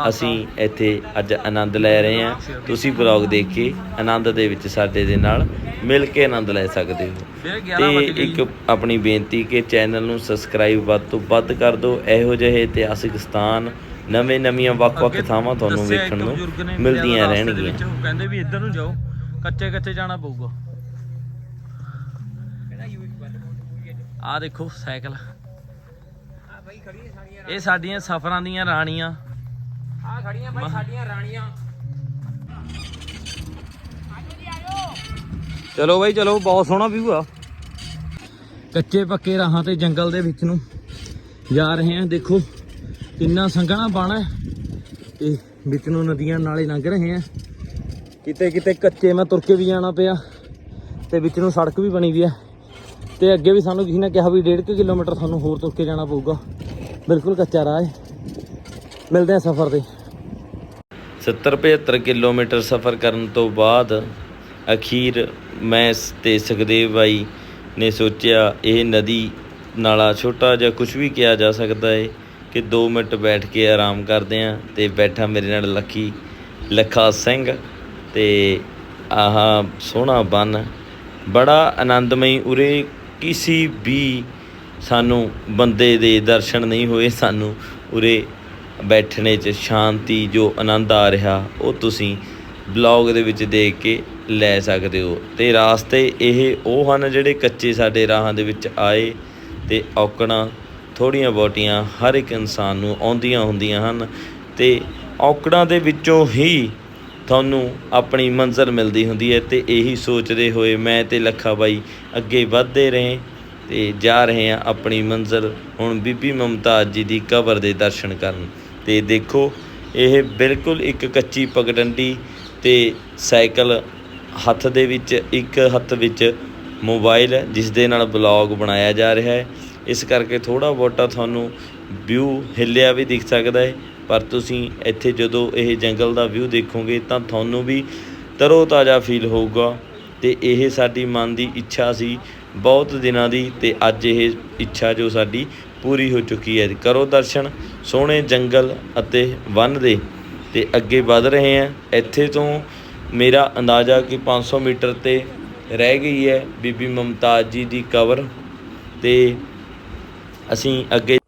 ਅਸੀਂ ਇੱਥੇ ਅੱਜ ਆਨੰਦ ਲੈ ਰਹੇ ਹਾਂ। ਤੁਸੀਂ ਬਲੌਗ ਦੇਖ ਕੇ ਆਨੰਦ ਦੇ ਵਿੱਚ ਸਾਡੇ ਦੇ ਨਾਲ ਮਿਲ ਕੇ ਆਨੰਦ ਲੈ ਸਕਦੇ ਹੋ। ਤੇ ਇੱਕ ਆਪਣੀ ਬੇਨਤੀ ਕਿ ਚੈਨਲ ਨੂੰ ਸਬਸਕ੍ਰਾਈਬ ਵੱਧ ਤੋਂ ਵੱਧ ਕਰ ਦਿਓ। ਇਹੋ ਜਿਹੇ ਇਤਿਹਾਸਿਕ ਸਥਾਨ ਨਵੇਂ ਨਵੀਆਂ ਵੱਖ-ਵੱਖ ਥਾਵਾਂ ਤੁਹਾਨੂੰ ਵੇਖਣ ਨੂੰ ਮਿਲਦੀਆਂ ਰਹਿਣਗੀਆਂ। ਕਹਿੰਦੇ ਵੀ ਇੱਧਰ ਨੂੰ ਜਾਓ। ਕੱਚੇ ਕੱਚੇ ਜਾਣਾ ਪਊਗਾ? ਆ ਦੇਖੋ ਸਾਈਕਲ। ਇਹ ਸਾਡੀਆਂ ਸਫ਼ਰਾਂ ਦੀਆਂ ਰਾਣੀਆਂ। ਆ ਖੜੀਆਂ ਬਾਈ ਸਾਡੀਆਂ ਰਾਣੀਆਂ। ਚਲੋ ਬਾਈ ਚਲੋ ਬਹੁਤ ਸੋਹਣਾ ਵਿਊ ਆ। ਕੱਚੇ ਪੱਕੇ ਰਾਹਾਂ ਤੇ ਜੰਗਲ ਦੇ ਵਿੱਚ ਨੂੰ ਜਾ ਰਹੇ ਆ ਦੇਖੋ ਕਿੰਨਾ ਸੰਘਣਾ ਬਾਣਾ ਹੈ। ਤੇ ਵਿੱਚ ਨੂੰ ਨਦੀਆਂ ਨਾਲੇ ਲੰਘ ਰਹੇ ਆ ਕਿਤੇ ਕਿਤੇ ਕੱਚੇ ਮੈਂ ਤੁਰ ਕੇ ਵੀ ਜਾਣਾ ਪਿਆ ਤੇ ਵਿੱਚ ਨੂੰ ਸੜਕ ਵੀ ਬਣੀ ਵੀ ਆ। ਤੇ ਅੱਗੇ ਵੀ ਸਾਨੂੰ ਕਿਸੇ ਨੇ ਕਿਹਾ ਵੀ 1.5 ਕਿਲੋਮੀਟਰ ਤੁਹਾਨੂੰ ਹੋਰ ਤੁਰ ਕੇ ਜਾਣਾ ਪਊਗਾ। ਬਿਲਕੁਲ ਕੱਚਾ ਰਾਹ ਹੈ ਮਿਲਦੇ ਆ ਸਫ਼ਰ ਤੇ। 70 75 ਕਿਲੋਮੀਟਰ ਸਫ਼ਰ ਕਰਨ ਤੋਂ ਬਾਅਦ ਅਖੀਰ ਮੈਂ ਸ- ਤੇ ਸੁਖਦੇਵ ਬਾਈ ਨੇ ਸੋਚਿਆ ਇਹ ਨਦੀ ਨਾਲਾ ਛੋਟਾ ਜਿਹਾ ਕੁਝ ਵੀ ਕਿਹਾ ਜਾ ਸਕਦਾ ਹੈ ਕਿ 2 ਮਿੰਟ ਬੈਠ ਕੇ ਆਰਾਮ ਕਰਦੇ ਆਂ ਤੇ ਬੈਠਾ ਮੇਰੇ ਨਾਲ ਲੱਖੀ ਲੱਖਾ ਸਿੰਘ। ਤੇ ਆਹ ਸੋਹਣਾ ਬਨ ਬੜਾ ਆਨੰਦਮਈ ਉਰੇ ਕਿਸੇ ਵੀ ਸਾਨੂੰ ਬੰਦੇ ਦੇ ਦਰਸ਼ਨ ਨਹੀਂ ਹੋਏ, ਸਾਨੂੰ ਉਰੇ ਬੈਠਣੇ 'ਚ ਸ਼ਾਂਤੀ, ਜੋ ਆਨੰਦ ਆ ਰਿਹਾ, ਉਹ ਤੁਸੀਂ ਬਲੌਗ ਦੇ ਵਿੱਚ ਦੇਖ ਕੇ ਲੈ ਸਕਦੇ ਹੋ। ਤੇ ਰਾਸਤੇ ਇਹ ਉਹ ਹਨ ਜਿਹੜੇ ਕੱਚੇ ਸਾਡੇ ਰਾਹਾਂ ਦੇ ਵਿੱਚ ਆਏ ਤੇ ਔਕੜਾਂ ਥੋੜੀਆਂ ਬਹੁਤੀਆਂ ਹਰ ਇੱਕ ਇਨਸਾਨ ਨੂੰ ਆਉਂਦੀਆਂ ਹੁੰਦੀਆਂ ਹਨ ਤੇ ਔਕੜਾਂ ਦੇ ਵਿੱਚੋਂ ਹੀ ਤੁਹਾਨੂੰ ਆਪਣੀ ਮੰਜ਼ਿਲ ਮਿਲਦੀ ਹੁੰਦੀ ਹੈ ਤੇ ਇਹੀ ਸੋਚਦੇ ਹੋਏ ਮੈਂ ਤੇ ਲੱਖਾ ਬਾਈ ਅੱਗੇ ਵਧਦੇ ਰਹੇ ਤੇ ਜਾ ਰਹੇ ਹਾਂ ਆਪਣੀ ਮੰਜ਼ਿਲ ਹੁਣ ਬੀਬੀ ਮਮਤਾਜ ਜੀ ਦੀ ਕਬਰ ਦੇ ਦਰਸ਼ਨ ਕਰਨ। ਤੇ ਦੇਖੋ ਇਹ ਬਿਲਕੁਲ ਇੱਕ ਕੱਚੀ ਪਗਡੰਡੀ ਤੇ ਸਾਈਕਲ ਹੱਥ ਦੇ ਵਿੱਚ ਇੱਕ ਹੱਥ ਵਿੱਚ ਮੋਬਾਈਲ ਹੈ, ਜਿਸ ਦੇ ਨਾਲ ਬਲੌਗ ਬਣਾਇਆ ਜਾ ਰਿਹਾ ਹੈ। ਇਸ ਕਰਕੇ ਥੋੜਾ ਬਹੁਤਾ ਤੁਹਾਨੂੰ ਵਿਊ ਹਿੱਲਿਆ ਵੀ ਦਿਖ ਸਕਦਾ ਹੈ। ਪਰ ਤੁਸੀਂ ਇੱਥੇ ਜਦੋਂ ਇਹ ਜੰਗਲ ਦਾ ਵਿਊ ਦੇਖੋਗੇ ਤਾਂ ਤੁਹਾਨੂੰ ਵੀ ਤਰੋ ਤਾਜ਼ਾ ਫੀਲ ਹੋਊਗਾ ਤੇ ਇਹ ਸਾਡੀ ਮਨ ਦੀ ਇੱਛਾ ਸੀ ਬਹੁਤ ਦਿਨਾਂ ਦੀ ਤੇ ਅੱਜ ਇਹ ਇੱਛਾ ਜੋ ਸਾਡੀ ਪੂਰੀ ਹੋ ਚੁੱਕੀ ਹੈ। ਕਰੋ ਦਰਸ਼ਨ, ਸੋਹਣੇ ਜੰਗਲ ਅਤੇ ਵਨ ਦੇ ਤੇ ਅੱਗੇ ਵਧ ਰਹੇ ਹਾਂ। ਇੱਥੇ ਤੋਂ ਮੇਰਾ ਅੰਦਾਜ਼ਾ ਕਿ 500 ਮੀਟਰ ਤੇ ਰਹਿ ਗਈ ਹੈ ਬੀਬੀ ਮਮਤਾਜ ਜੀ ਦੀ ਕਬਰ ਤੇ ਅਸੀਂ ਅੱਗੇ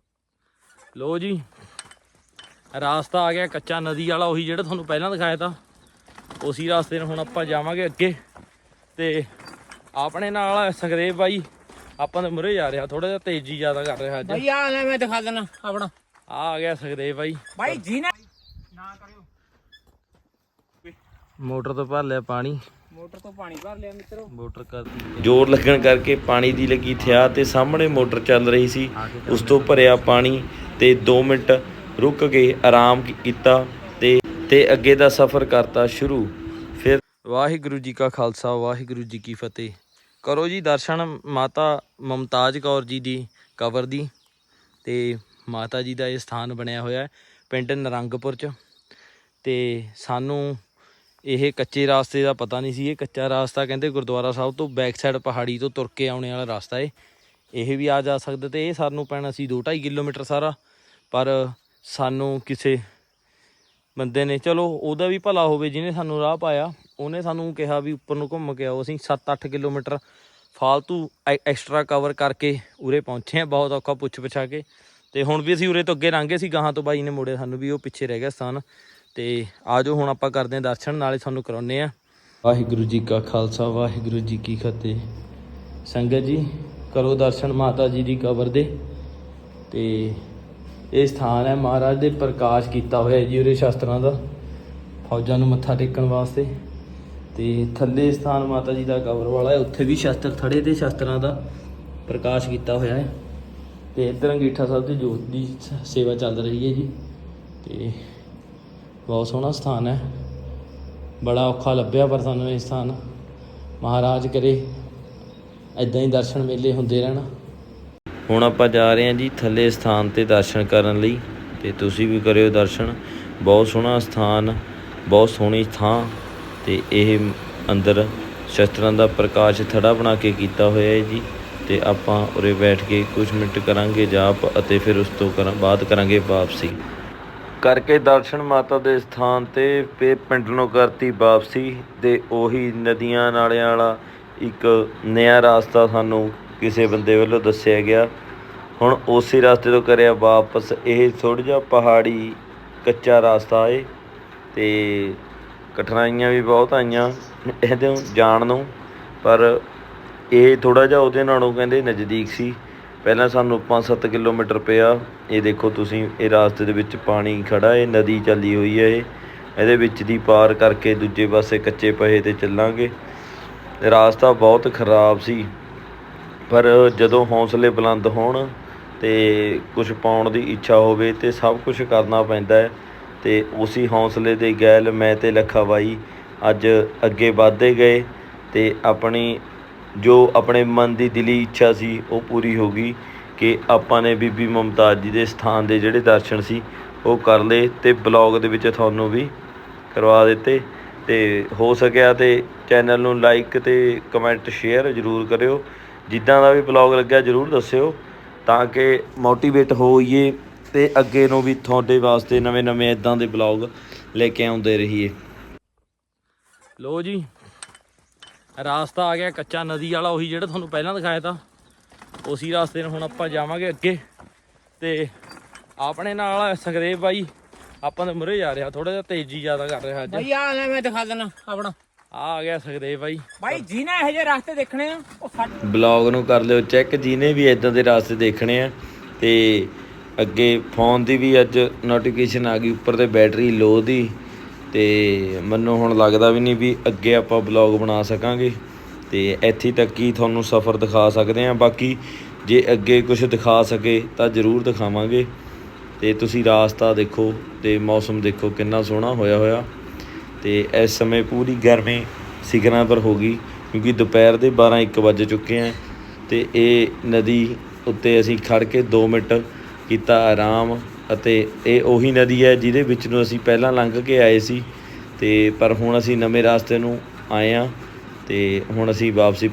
ਲੋ ਜੀ। ਰਾਸਤਾ ਆ ਗਿਆ ਕੱਚਾ ਨਦੀ ਵਾਲਾ ਉਹੀ ਜਿਹੜਾ ਤੁਹਾਨੂੰ ਪਹਿਲਾਂ ਦਿਖਾਇਆ ਤਾ। ਉਸੇ ਰਾਸਤੇ ਨੂੰ ਹੁਣ ਆਪਾਂ ਜਾਵਾਂਗੇ ਅੱਗੇ। ਤੇ ਆਪਣੇ ਨਾਲ ਸੰਗਰੇਬ ਬਾਈ ਆਪਾਂ ਦੇ ਮੁਰੇ ਜਾ ਰਿਹਾ ਥੋੜਾ ਜਿਹਾ ਤੇਜ਼ੀ ਜ਼ਿਆਦਾ ਕਰ ਰਿਹਾ ਅੱਜ। ਭਾਈ ਆ ਲੈ ਮੈਂ ਦਿਖਾ ਦਿੰਦਾ ਆਪਣਾ। ਆ ਆ ਗਿਆ ਸੰਗਰੇਬ ਬਾਈ। ਭਾਈ ਜੀ ਨਾ ਨਾ ਕਰਿਓ। ਮੋਟਰ ਤੋਂ ਭਰ ਲਿਆ ਪਾਣੀ। ਮੋਟਰ ਤੋਂ ਪਾਣੀ ਭਰ ਲਿਆ ਮਿੱਤਰੋ। ਮੋਟਰ ਕਰ ਜ਼ੋਰ ਲੱਗਣ ਕਰਕੇ ਪਾਣੀ ਦੀ ਲੱਗੀ ਥਿਆ ਤੇ ਸਾਹਮਣੇ ਮੋਟਰ ਚੱਲ ਰਹੀ ਸੀ। ਉਸ ਤੋਂ ਭਰਿਆ ਪਾਣੀ ਤੇ 2 ਮਿੰਟ ਰੁਕ ਕੇ ਆਰਾਮ ਕੀਤਾ ਤੇ ਤੇ ਅੱਗੇ ਦਾ ਸਫ਼ਰ ਕਰਤਾ ਸ਼ੁਰੂ। ਫਿਰ ਵਾਹਿਗੁਰੂ ਜੀ ਕਾ ਖਾਲਸਾ, ਵਾਹਿਗੁਰੂ ਜੀ ਕੀ ਫਤਿਹ। ਕਰੋ ਜੀ ਦਰਸ਼ਨ, ਮਾਤਾ ਮਮਤਾਜ ਕੌਰ ਜੀ ਦੀ ਕਬਰ ਦੀ ਤੇ ਮਾਤਾ ਜੀ ਦਾ ਇਹ ਸਥਾਨ ਬਣਿਆ ਹੋਇਆ ਪਿੰਡ ਨਰੰਗਪੁਰ ਚ। ਤੇ ਸਾਨੂੰ ਇਹ ਕੱਚੇ ਰਾਸਤੇ ਦਾ ਪਤਾ ਨਹੀਂ ਸੀ, ਇਹ ਕੱਚਾ ਰਾਸਤਾ ਕਹਿੰਦੇ ਗੁਰਦੁਆਰਾ ਸਾਹਿਬ ਤੋਂ ਬੈਕ ਸਾਈਡ ਪਹਾੜੀ ਤੋਂ ਤੁਰ ਕੇ ਆਉਣੇ ਵਾਲਾ ਰਾਸਤਾ ਏ। ਇਹ ਵੀ ਆ ਜਾ ਸਕਦਾ ਤੇ ਇਹ ਸਾਨੂੰ ਪੈਣਾ ਸੀ 2.5 ਕਿਲੋਮੀਟਰ ਸਾਰਾ। ਪਰ ਸਾਨੂੰ ਕਿਸੇ ਬੰਦੇ ਨੇ, ਚਲੋ ਉਹਦਾ ਵੀ ਭਲਾ ਹੋਵੇ ਜਿਹਨੇ ਸਾਨੂੰ ਰਾਹ ਪਾਇਆ, ਉਹਨੇ ਸਾਨੂੰ ਕਿਹਾ ਵੀ ਉੱਪਰ ਨੂੰ ਘੁੰਮ ਕੇ ਆਓ ਅਸੀਂ। 7-8 ਕਿਲੋਮੀਟਰ ਫਾਲਤੂ ਐ- ਐਕਸਟਰਾ ਕਵਰ ਕਰਕੇ ਉਰੇ ਪਹੁੰਚੇ ਆ ਬਹੁਤ ਔਖਾ ਪੁੱਛ ਪਛਾ ਕੇ। ਤੇ ਹੁਣ ਵੀ ਅਸੀਂ ਉਰੇ ਤੋਂ ਅੱਗੇ ਲੰਘੇ ਸੀ, ਗਾਹਾਂ ਤੋਂ ਬਾਈ ਨੇ ਮੋੜਿਆ ਸਾਨੂੰ ਵੀ, ਉਹ ਪਿੱਛੇ ਰਹਿ ਗਿਆ ਸਥਾਨ। ਤੇ ਆਜੋ ਹੁਣ ਆਪਾਂ ਕਰਦੇ ਹਾਂ ਦਰਸ਼ਨ, ਨਾਲੇ ਤੁਹਾਨੂੰ ਕਰਾਉਨੇ ਆ ਵਾਹਿਗੁਰੂ ਜੀ ਕਾ ਖਾਲਸਾ, ਵਾਹਿਗੁਰੂ ਜੀ ਕੀ ਫਤਿਹ। ਸੰਗਤ ਜੀ, ਕਰੋ ਦਰਸ਼ਨ, ਮਾਤਾ ਜੀ ਦੀ ਕਬਰ ਦੇ। ਤੇ ਇਹ ਸਥਾਨ ਹੈ ਮਹਾਰਾਜ ਦੇ ਪ੍ਰਕਾਸ਼ ਕੀਤਾ ਹੋਇਆ ਜੀ ਉਰੇ ਸ਼ਾਸਤਰਾਂ ਦਾ, ਫੌਜਾਂ ਨੂੰ ਮੱਥਾ ਟੇਕਣ ਵਾਸਤੇ। ਤੇ ਥੱਲੇ ਸਥਾਨ ਮਾਤਾ ਜੀ ਦਾ ਕਬਰ ਵਾਲਾ ਹੈ, ਉੱਥੇ ਵੀ ਸ਼ਾਸਤਰ, ਥੜੇ ਤੇ ਸ਼ਾਸਤਰਾਂ ਦਾ ਪ੍ਰਕਾਸ਼ ਕੀਤਾ ਹੋਇਆ ਹੈ। ਤੇ ਇੱਧਰ ਅੰਗੀਠਾ ਸਾਹਿਬ ਦੀ ਜੋਤ ਦੀ ਸ- ਸੇਵਾ ਚੱਲ ਰਹੀ ਹੈ ਜੀ। ਤੇ ਬਹੁਤ ਸੋਹਣਾ ਸਥਾਨ ਹੈ। ਬੜਾ ਔਖਾ ਲੱਭਿਆ ਪਰ ਸਾਨੂੰ ਇਹ ਸਥਾਨ। ਮਹਾਰਾਜ ਕਰੇ ਐਦਾਂ ਹੀ ਦਰਸ਼ਨ ਮੇਲੇ ਹੁੰਦੇ ਰਹਿਣ। ਹੁਣ ਆਪਾਂ ਜਾ ਰਹੇ ਹਾਂ ਜੀ ਥੱਲੇ ਸਥਾਨ ਤੇ ਦਰਸ਼ਨ ਕਰਨ ਲਈ ਤੇ ਤੁਸੀਂ ਵੀ ਕਰਿਓ ਦਰਸ਼ਨ। ਬਹੁਤ ਸੋਹਣਾ ਸਥਾਨ, ਬਹੁਤ ਸੋਹਣੀ ਥਾਂ ਤੇ ਇਹ ਅੰਦਰ ਸ਼ਸਤਰਾਂ ਦਾ ਪ੍ਰਕਾਸ਼ ਥੜਾ ਬਣਾ ਕੇ ਕੀਤਾ ਹੋਇਆ ਹੈ ਜੀ ਤੇ ਆਪਾਂ ਉਰੇ ਬੈਠ ਕੇ ਕੁਝ ਮਿੰਟ ਕਰਾਂਗੇ ਜਾਪ ਅਤੇ ਫਿਰ ਉਸ ਤੋਂ ਕਰਾਂ, ਬਾਅਦ ਕਰਾਂਗੇ ਵਾਪਸੀ। ਕਰਕੇ ਦਰਸ਼ਨ ਮਾਤਾ ਦੇ ਸਥਾਨ ਤੇ ਪੇ ਪਿੰਡ ਨੂੰ ਕਰਤੀ ਵਾਪਸੀ ਤੇ ਉਹੀ ਨਦੀਆਂ ਨਾਲਿਆਂ ਵਾਲਾ ਇੱਕ ਨਿਆ ਰਾਸਤਾ ਸਾਨੂੰ ਕਿਸੇ ਬੰਦੇ ਵੱਲੋਂ ਦੱਸਿਆ ਗਿਆ। ਹੁਣ ਉਸੇ ਰਸਤੇ ਤੋਂ ਕਰਿਆ ਵਾਪਸ। ਇਹ ਥੋੜਾ ਜਿਹਾ ਪਹਾੜੀ ਕੱਚਾ ਰਸਤਾ ਏ ਤੇ ਕਠਿਨਾਈਆਂ ਵੀ ਬਹੁਤ ਆਈਆਂ ਇਹਦੇ ਜਾਣ ਨੂੰ। ਪਰ ਇਹ ਥੋੜਾ ਜਿਹਾ ਉਹਦੇ ਨਾਲੋਂ ਕਹਿੰਦੇ ਨਜ਼ਦੀਕ ਸੀ। ਪਹਿਲਾਂ ਸਾਨੂੰ 5-7 ਕਿਲੋਮੀਟਰ ਪਿਆ। ਇਹ ਦੇਖੋ ਤੁਸੀਂ, ਇਹ ਰਾਸਤੇ ਦੇ ਵਿੱਚ ਪਾਣੀ ਖੜਾ ਏ, ਨਦੀ ਚੱਲੀ ਹੋਈ ਹੈ ਇਹ ਇਹਦੇ ਵਿੱਚ ਦੀ ਪਾਰ ਕਰਕੇ ਦੂਜੇ ਪਾਸੇ ਕੱਚੇ ਪਹੇ ਤੇ ਚੱਲਾਂਗੇ। ਰਾਸਤਾ ਬਹੁਤ ਖਰਾਬ ਸੀ। ਪਰ ਜਦੋਂ ਹੌਸਲੇ ਬੁਲੰਦ ਹੋਣ ਅਤੇ ਕੁਛ ਪਾਉਣ ਦੀ ਇੱਛਾ ਹੋਵੇ ਤਾਂ ਸਭ ਕੁਛ ਕਰਨਾ ਪੈਂਦਾ ਹੈ ਤੇ ਉਸੇ ਹੌਸਲੇ ਦੇ ਗੈਲ ਮੈਂ ਅਤੇ ਲੱਖਾ ਬਾਈ ਅੱਜ ਅੱਗੇ ਵਧਦੇ ਗਏ ਅਤੇ ਆਪਣੀ, ਜੋ ਆਪਣੇ ਮਨ ਦੀ ਦਿਲੀ ਇੱਛਾ ਸੀ ਉਹ ਪੂਰੀ ਹੋ ਗਈ ਕਿ ਆਪਾਂ ਨੇ ਬੀਬੀ ਮੁਮਤਾਜ ਜੀ ਦੇ ਸਥਾਨ ਦੇ ਜਿਹੜੇ ਦਰਸ਼ਨ ਸੀ ਉਹ ਕਰ ਲਏ ਅਤੇ ਬਲੌਗ ਦੇ ਵਿੱਚ ਤੁਹਾਨੂੰ ਵੀ ਕਰਵਾ ਦਿੱਤੇ ਅਤੇ ਹੋ ਸਕਿਆ ਤਾਂ ਚੈਨਲ ਨੂੰ ਲਾਈਕ ਅਤੇ ਕਮੈਂਟ ਸ਼ੇਅਰ ਜ਼ਰੂਰ ਕਰਿਓ ਜਿੱਦਾਂ ਦਾ ਵੀ ਬਲੌਗ ਲੱਗਿਆ ਜ਼ਰੂਰ ਦੱਸਿਓ ਤਾਂ ਕਿ ਮੋਟੀਵੇਟ ਹੋਈਏ ਤੇ ਅੱਗੇ ਨੂੰ ਵੀ ਤੁਹਾਡੇ ਵਾਸਤੇ ਨਵੇਂ-ਨਵੇਂ ਇਦਾਂ ਦੇ ਬਲੌਗ ਲੈ ਕੇ ਆਉਂਦੇ ਰਹੀਏ। ਲੋ ਜੀ ਰਾਸਤਾ ਆ ਗਿਆ ਕੱਚਾ ਨਦੀ ਵਾਲਾ ਉਹੀ ਜਿਹੜਾ ਤੁਹਾਨੂੰ ਪਹਿਲਾਂ ਦਿਖਾਇਆ ਤਾ। ਉਸੇ ਰਾਸਤੇ ਨੂੰ ਹੁਣ ਆਪਾਂ ਜਾਵਾਂਗੇ ਅੱਗੇ। ਤੇ ਆਪਣੇ ਨਾਲ ਸੰਗਰੇਬ ਬਾਈ ਆਪਾਂ ਦੇ ਮੁਰੇ ਜਾ ਰਿਹਾ ਥੋੜਾ ਜਿਹਾ ਤੇਜ਼ੀ ਜ਼ਿਆਦਾ ਕਰ ਰਿਹਾ ਅੱਜ। ਭਾਈ ਆ ਲੈ ਮੈਂ ਦਿਖਾ ਦਿੰਦਾ ਆਪਣਾ। ਆ ਆ ਗਿਆ ਸੰਗਰੇਬ ਬਾਈ। ਭਾਈ ਜੀ ਨਾ ਇਹੋ ਜਿਹੇ ਰਸਤੇ ਦੇਖਣੇ ਆ ਉਹ ਸਾਡੇ ਬਲੌਗ ਨੂੰ ਕਰ ਲਿਓ ਚੈੱਕ ਜਿਹਨੇ ਵੀ ਇਦਾਂ ਦੇ ਰਾਸਤੇ ਦੇਖਣੇ ਆ ਤੇ ਅੱਗੇ ਫੋਨ ਦੀ ਵੀ ਅੱਜ ਨੋਟੀਫਿਕੇਸ਼ਨ ਆ ਗਈ ਉੱਪਰ ਤੇ ਬੈਟਰੀ ਲੋ ਦੀ ਤੇ ਮੈਨੂੰ ਹੁਣ ਲੱਗਦਾ ਵੀ ਨਹੀਂ ਵੀ ਅੱਗੇ ਆਪਾਂ ਬਲੌਗ ਬਣਾ ਸਕਾਂਗੇ ਤੇ ਇੱਥੇ ਤੱਕ ਹੀ ਤੁਹਾਨੂੰ ਸਫ਼ਰ ਦਿਖਾ ਸਕਦੇ ਆ ਬਾਕੀ ਜੇ ਅੱਗੇ ਕੁਝ ਦਿਖਾ ਸਕੇ ਤਾਂ ਜ਼ਰੂਰ ਦਿਖਾਵਾਂਗੇ ਤੇ ਤੁਸੀਂ ਰਾਸਤਾ ਦੇਖੋ ਤੇ ਮੌਸਮ ਦੇਖੋ ਕਿੰਨਾ ਸੋਹਣਾ ਹੋਇਆ ਹੋਇਆ। ਤੇ ਇਸ ਸਮੇਂ ਪੂਰੀ ਗਰਮੀ ਸਿਖਰਾਂ ਪਰ ਹੋ ਗਈ, ਕਿਉਂਕਿ ਦੁਪਹਿਰ ਦੇ 12 1 ਵੱਜ ਚੁੱਕੇ ਆ ਤੇ ਇਹ ਨਦੀ ਉੱਤੇ ਅਸੀਂ ਖੜ ਕੇ 2 ਮਿੰਟ ਕੀਤਾ ਆਰਾਮ ਅਤੇ ਇਹ ਉਹੀ ਨਦੀ ਹੈ ਜਿਹਦੇ ਵਿੱਚ ਨੂੰ ਅਸੀਂ ਪਹਿਲਾਂ ਲੰਘ ਕੇ ਆਏ ਸੀ ਤੇ ਪਰ ਹੁਣ ਅਸੀਂ ਨਵੇਂ ਰਾਸਤੇ ਨੂੰ ਆਏ ਆ ਤੇ ਹੁਣ ਅਸੀਂ ਵਾਪਸੀ